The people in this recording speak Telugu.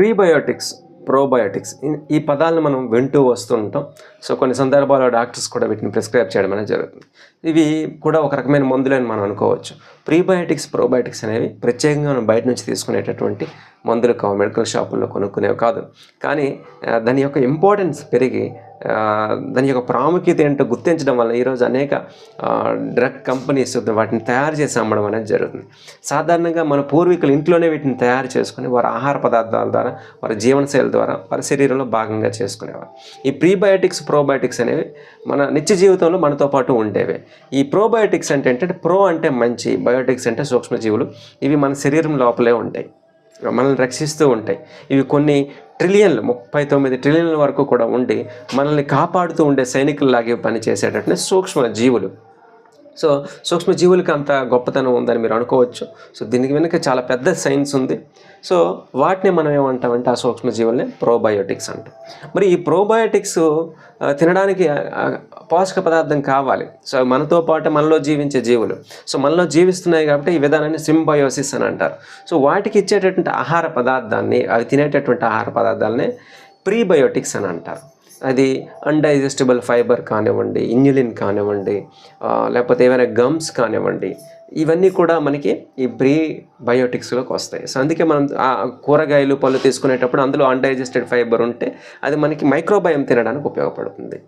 ప్రీబయోటిక్స్ ప్రోబయోటిక్స్ ఈ- పదాలను మనం వింటూ వస్తుంటాం. సో కొన్ని సందర్భాల్లో డాక్టర్స్ కూడా వీటిని ప్రిస్క్రైబ్ చేయడం అనేది జరుగుతుంది. ఇవి కూడా ఒక రకమైన మందులని మనం అనుకోవచ్చు. ప్రీబయోటిక్స్ ప్రోబయోటిక్స్ అనేవి ప్రత్యేకంగా మనం బయట నుంచి తీసుకునేటటువంటి మందులు కావు. మెడికల్ షాపుల్లో కొనుక్కునేవి కాదు. కానీ దాని యొక్క ఇంపార్టెన్స్ పెరిగి దాని యొక్క ప్రాముఖ్యత ఏంటో గుర్తించడం వల్ల ఈరోజు అనేక డ్రగ్ కంపెనీస్ వాటిని తయారు చేసి అమ్మడం అనేది జరుగుతుంది. సాధారణంగా మన పూర్వీకులు ఇంట్లోనే వీటిని తయారు చేసుకుని వారి ఆహార పదార్థాల ద్వారా వారి జీవనశైలి ద్వారా వారి శరీరంలో భాగంగా చేసుకునేవారు. ఈ ప్రీబయోటిక్స్ ప్రోబయోటిక్స్ అనేవి మన నిత్య జీవితంలో మనతో పాటు ఉండేవి. ఈ ప్రోబయోటిక్స్ అంటే ఏంటంటే ప్రో అంటే మంచి బయోటిక్స్ అంటే సూక్ష్మజీవులు. ఇవి మన శరీరం లోపలే ఉంటాయి. మనల్ని రక్షిస్తూ ఉంటాయి. ఇవి కొన్ని ట్రిలియన్లు ముప్పై తొమ్మిది ట్రిలియన్ల వరకు కూడా ఉండి మనల్ని కాపాడుతూ ఉండే సైనికుల్లాగే పనిచేసేటటువంటి సూక్ష్మ జీవులు సో సూక్ష్మజీవులకి అంత గొప్పతనం ఉందని మీరు అనుకోవచ్చు. సో దీనికి వెనుక చాలా పెద్ద సైన్స్ ఉంది. సో వాటిని మనం ఏమంటామంటే ఆ సూక్ష్మజీవుల్ని ప్రోబయోటిక్స్ అంటాం. మరి ఈ ప్రోబయోటిక్స్ తినడానికి పోషక పదార్థం కావాలి. సో మనతో పాటు మనలో జీవించే జీవులు. సో మనలో జీవిస్తున్నాయి కాబట్టి ఈ విధానాన్ని సింబయోసిస్ అని అంటారు. సో వాటికి ఇచ్చేటటువంటి ఆహార పదార్థాన్ని అవి తినేటటువంటి ఆహార పదార్థాలని ప్రీబయోటిక్స్ అని అంటారు. అది అన్డైజెస్టిబుల్ ఫైబర్ కానివ్వండి ఇన్యులిన్ కానివ్వండి లేకపోతే ఏమైనా గమ్స్ కానివ్వండి ఇవన్నీ కూడా మనకి ఈ ప్రీ బయోటిక్స్లోకి వస్తాయి. సో అందుకే మనం కూరగాయలు పళ్ళు తీసుకునేటప్పుడు అందులో అన్డైజెస్టెడ్ ఫైబర్ ఉంటే అది మనకి మైక్రోబయం తినడానికి ఉపయోగపడుతుంది.